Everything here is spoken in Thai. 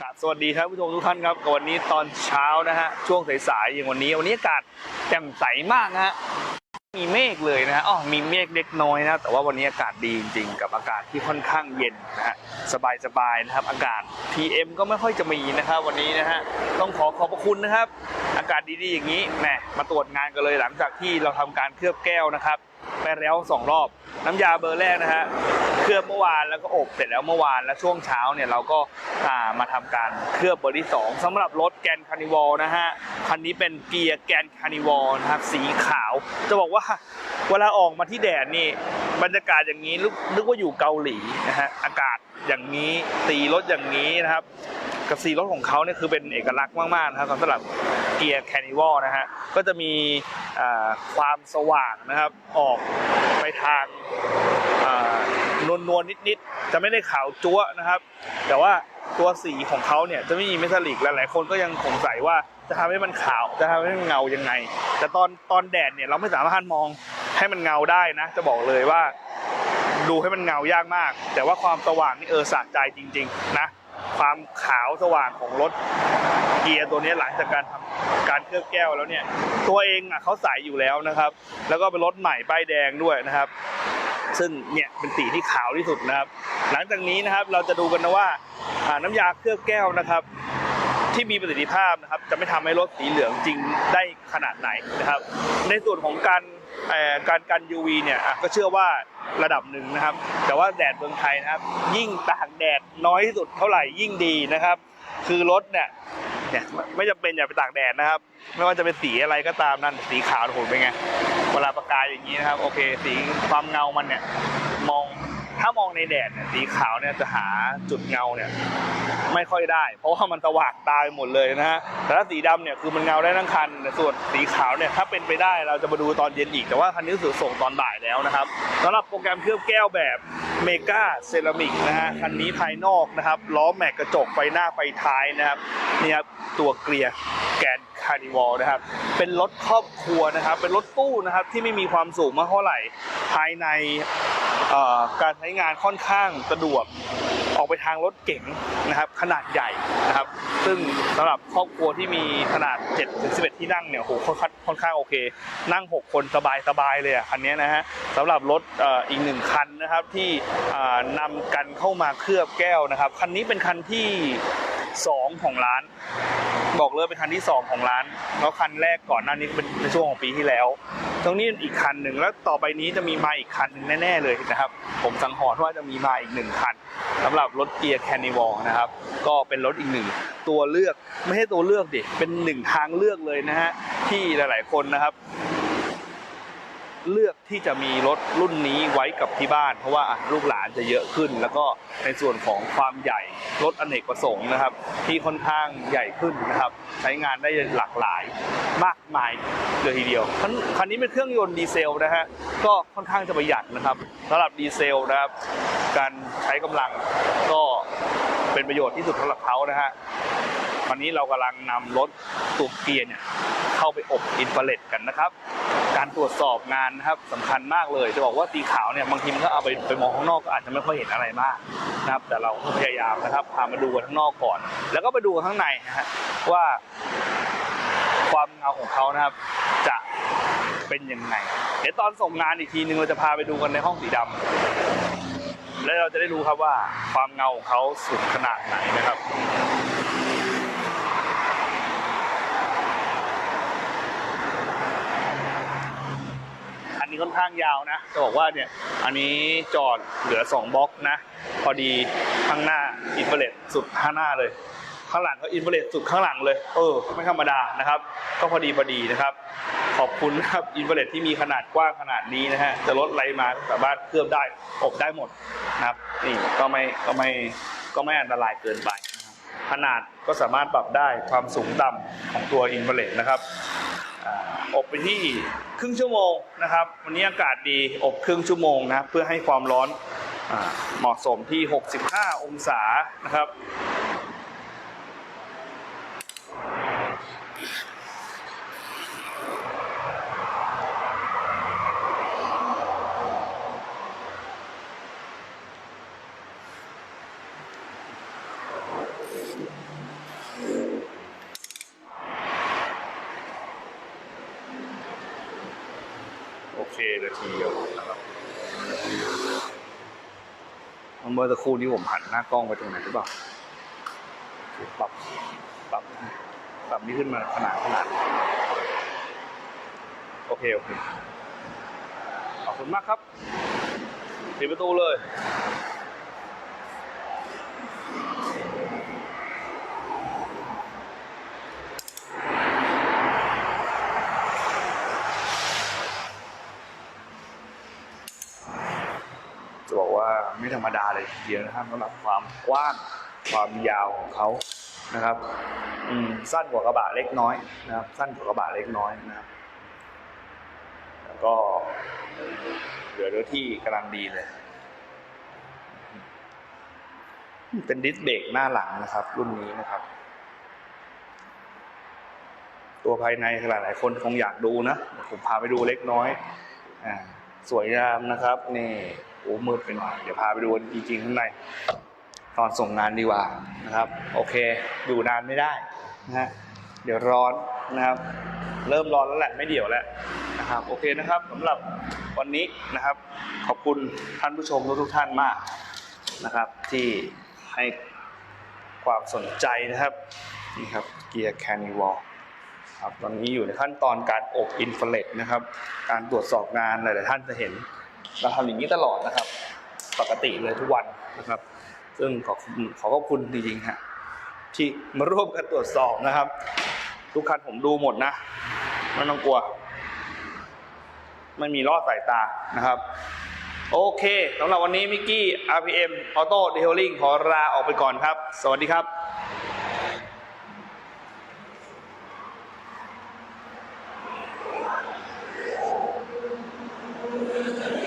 ครับสวัสดีครับผู้ชมทุกท่านครับกับวันนี้ตอนเช้านะฮะช่วงสายๆอย่างวันนี้วันนี้อากาศแจ่มใสมากนะฮะ มีเมฆเลยนะฮะอ๋อมีเมฆเล็กน้อยนะ แต่ว่าวันนี้อากาศดีจริงๆ กับอากาศที่ค่อนข้างเย็นนะฮะ สบายๆ นะครับ อากาศ PM ก็ไม่ค่อยจะมีนะครับวันนี้นะฮะ ต้องขอขอบพระคุณนะครับ อากาศดีๆ อย่างนี้ แหม มาตรวจงานกันเลยหลังจากที่เราทำการเคลือบแก้วนะครับ ไปแล้วสองรอบ น้ำยาเบอร์แรกนะฮะ เคลือบเมื่อวานแล้วก็อบเสร็จแล้วเมื่อวาน แล้วช่วงเช้าเนี่ยเราก็ามาทำการเคลือบเบอร์ที่สองสำหรับรถแกนคานิวอลนะฮะ คันนี้เป็นเกียร์แกนคานิวอลนะครับ สีขาว จะบอกว่าเวลาออกมาที่แดดนี่บรรยากาศอย่างนี้นึกว่าอยู่เกาหลีนะฮะอากาศอย่างนี้ตีรถอย่างนี้นะครับกับสีรถของเขาเนี่ยคือเป็นเอกลักษณ์มากๆนะครับสำหรับเกียร์แคนิวอลนะฮะก็จะมี ความสว่างนะครับออกไปทางนวลนวลๆนิดๆ จะไม่ได้ขาวจั๊วนะครับ แต่ว่าตัวสีของเขาเนี่ยจะไม่มีเมทัลลิกหลายๆคนก็ยังสงสัยว่าจะทำให้มันขาวจะทำให้มันเงายังไง แต่ตอนตอนแดดเนี่ยเราไม่สามารถมองให้มันเงาได้นะ จะบอกเลยว่าดูให้มันเงายากมาก แต่ว่าความสว่างนี่เออสะใจจริง ๆ นะ ความขาวสว่างของรถ เกียร์ตัวนี้หลังจากการทำการเคลือบแก้วแล้วเนี่ย ตัวเองอะเขาใสอยู่แล้วนะครับ แล้วก็เป็นรถใหม่ป้ายแดงด้วยนะครับ ซึ่งเนี่ยเป็นสีที่ขาวที่สุดนะครับ หลังจากนี้นะครับเราจะดูกันนะว่าน้ำยาเคลือบแก้วนะครับที่มีประสิทธิภาพนะครับจะไม่ทำให้รถสีเหลืองจริงได้ขนาดไหนนะครับ ในส่วนของการการกัน UV เนี่ยอะก็เชื่อว่าระดับหนึ่งนะครับ แต่ว่าแดดเมืองไทยนะครับ ยิ่งตากแดดน้อยที่สุดเท่าไหร่ยิ่งดีนะครับ คือรถเนี่ย เนี่ยไม่จำเป็นอย่าไปตากแดดนะครับ ไม่ว่าจะเป็นสีอะไรก็ตามนั่นสีขาวโอ้โหเป็นไงเวลาประกายอย่างนี้นะครับ โอเค สีความเงามันเนี่ย มองถ้ามองในแดดเนี่ยสีขาวเนี่ยจะหาจุดเงาเนี่ยไม่ค่อยได้ เพราะว่ามันสว่างตายหมดเลยนะฮะแต่ถ้าสีดำเนี่ยคือมันเงาได้ทั้งคันส่วนสีขาวเนี่ยถ้าเป็นไปได้เราจะมาดูตอนเย็นอีกแต่ว่าคันนี้สื่อส่งตอนบ่ายแล้วนะครับสำหรับโปรแกรมเคลือบแก้วแบบ เมกาเซรามิกนะฮะคันนี้ภายนอกนะครับล้อแม็กกระจกไฟหน้าไฟท้ายนะครับนี่ครับตัวเกลียร์แกนคาร์นิวอลนะครับเป็นรถครอบครัวนะครับ เป็นรถตู้นะครับที่ไม่มีความสูงมากเท่าไหร่ ภายในการใช้งานค่อนข้างสะดวก ออกไปทางรถเก๋งนะครับขนาดใหญ่นะครับ ซึ่งสำหรับครอบครัวที่มีขนาด7ถึง11 ที่นั่งเนี่ยโหค่อนข้างค่อนข้างโอเค นั่ง 6 คนสบายสบายเลยอะคันนี้นะฮะสำหรับรถอีกหนึ่งคันนะครับที่นำนำกันเข้ามาเคลือบแก้วนะครับ คันนี้เป็นคันที่ 2 ของร้าน บอกเลยเป็นคันที่ 2 ของร้านแล้วคันแรกก่อนหน้านี้เป็นในช่วงของปีที่แล้ว ตรงนี้อีกคันหนึ่งแล้วต่อไปนี้จะมีมาอีกคันหนึ่งแน่ๆเลยนะครับ ผมสังหรณ์ว่าจะมีมาอีกหนึ่งคันสำหรับรถเกียร์แคนิวอลนะครับ ก็เป็นรถอีกหนึ่งตัวเลือกไม่ใช่ตัวเลือกดิเป็นหนึ่งทางเลือกเลยนะฮะที่หลาย ๆคนนะครับ เลือกที่จะมีรถรุ่นนี้ไว้กับที่บ้าน เพราะว่าลูกหลานจะเยอะขึ้น แล้วก็ในส่วนของความใหญ่รถอเนกประสงค์นะครับ ที่ค่อนข้างใหญ่ขึ้นนะครับ ใช้งานได้หลากหลายมากมายเลยทีเดียวคันคันนี้เป็นเครื่องยนต์ดีเซลนะฮะก็ค่อนข้างจะประหยัดนะครับสำหรับดีเซลนะครับการใช้กำลังก็เป็นประโยชน์ที่สุดสำหรับเขานะฮะวันนี้เรากำลังนำรถตัวเกียร์เนี่ยเข้าไปอบอินฟราเรดกันนะครับ การตรวจสอบงานนะครับสำคัญมากเลย จะบอกว่าสีขาวเนี่ยบางทีมันก็เอาไปไปมองข้างนอกก็อาจจะไม่ค่อยเห็นอะไรมากนะครับ แต่เราก็พยายามนะครับพามาดูกันข้างนอกก่อน แล้วก็ไปดูข้างในนะฮะว่า ความเงาของเขานะครับ จะเป็นยังไงเดี๋ยวตอนส่งงานอีกทีนึงเราจะพาไปดูกันในห้องสีดำแล้วเราจะได้รู้ครับว่าความเงาของเขาสุดขนาดไหนนะครับ อันนี้ ค่อนข้างยาวนะจะบอกว่าเนี่ยอันนี้จอดเหลือ 2บล็อกนะ พอดีข้างหน้าอินเฟลตสุดข้างหน้าเลย ข้างหลังก็อินเฟลตสุดข้างหลังเลย เออ ไม่ธรรมดานะครับ ก็พอดีพอดีนะครับ ขอบคุณนะครับอินเฟลตที่มีขนาดกว้างขนาดนี้นะฮะจะลดไรมาสามารถเคลือบได้อบได้หมดนะครับนี่ก็ไม่ก็ไม่ก็ไม่อันตรายเกินไปขนาดก็สามารถปรับได้ความสูงต่ำของตัวอินเฟลตนะครับ อบไปที่ครึ่งชั่วโมงนะครับ วันนี้อากาศดีอบครึ่งชั่วโมงนะเพื่อให้ความร้อนอเหมาะสมที่ 65 องศานะครับ 4K นาทีครับเมื่อตะคู่นี้ผมหันหน้ากล้องไปตรงไหนหรือเปล่าปรับปรับปรับนี้ขึ้นมาขนาดขนาดโอเค โอเค ขอบคุณมากครับปิดประตูเลย ไม่ธรรมดาเลยทีเดียวนะครับสำหรับความกว้างความยาวของเขานะครับอืสั้นกว่ากระบะเล็กน้อยนะครับ สั้นกว่ากระบะเล็กน้อยนะครับ แล้วก็เหลือเนื้อที่กำลังดีเลย เป็นดิสเบรกหน้าหลังนะครับ รุ่นนี้นะครับ ตัวภายในหลายๆคนคงอยากดูนะผมพาไปดูเล็กน้อย อ่า สวยงามนะครับนี่ โอ้มืดไปหน่อยเดี๋ยวพาไปดูจริงๆข้างในตอนส่งงานดีกว่านะครับ โอเคอยู่นานไม่ได้นะฮะเดี๋ยวร้อนนะครับ เริ่มร้อนแล้วแหละไม่เดี่ยวแล้วนะครับโอเคนะครับสำหรับวันนี้นะครับ ขอบคุณท่านผู้ชมทุกท่านมากนะครับ ที่ให้ความสนใจนะครับนี่ครับเกียร์แคนิวอลครับตอนนี้อยู่ในขั้นตอนการอบอินฟราเรดนะครับ การตรวจสอบงานหลาย ๆ ท่านจะเห็น เราทำอย่างนี้ตลอดนะครับ ปกติเลยทุกวันนะครับ ซึ่งขอขอขอบคุณจริงๆฮะที่มาร่วมกันตรวจสอบนะครับ ทุกคันผมดูหมดนะไม่ต้องกลัว ไม่มีลอดสายตานะครับ โอเคสำหรับวันนี้มิกกี้ RPM Auto Detailing ขอลาออกไปก่อนครับ สวัสดีครับ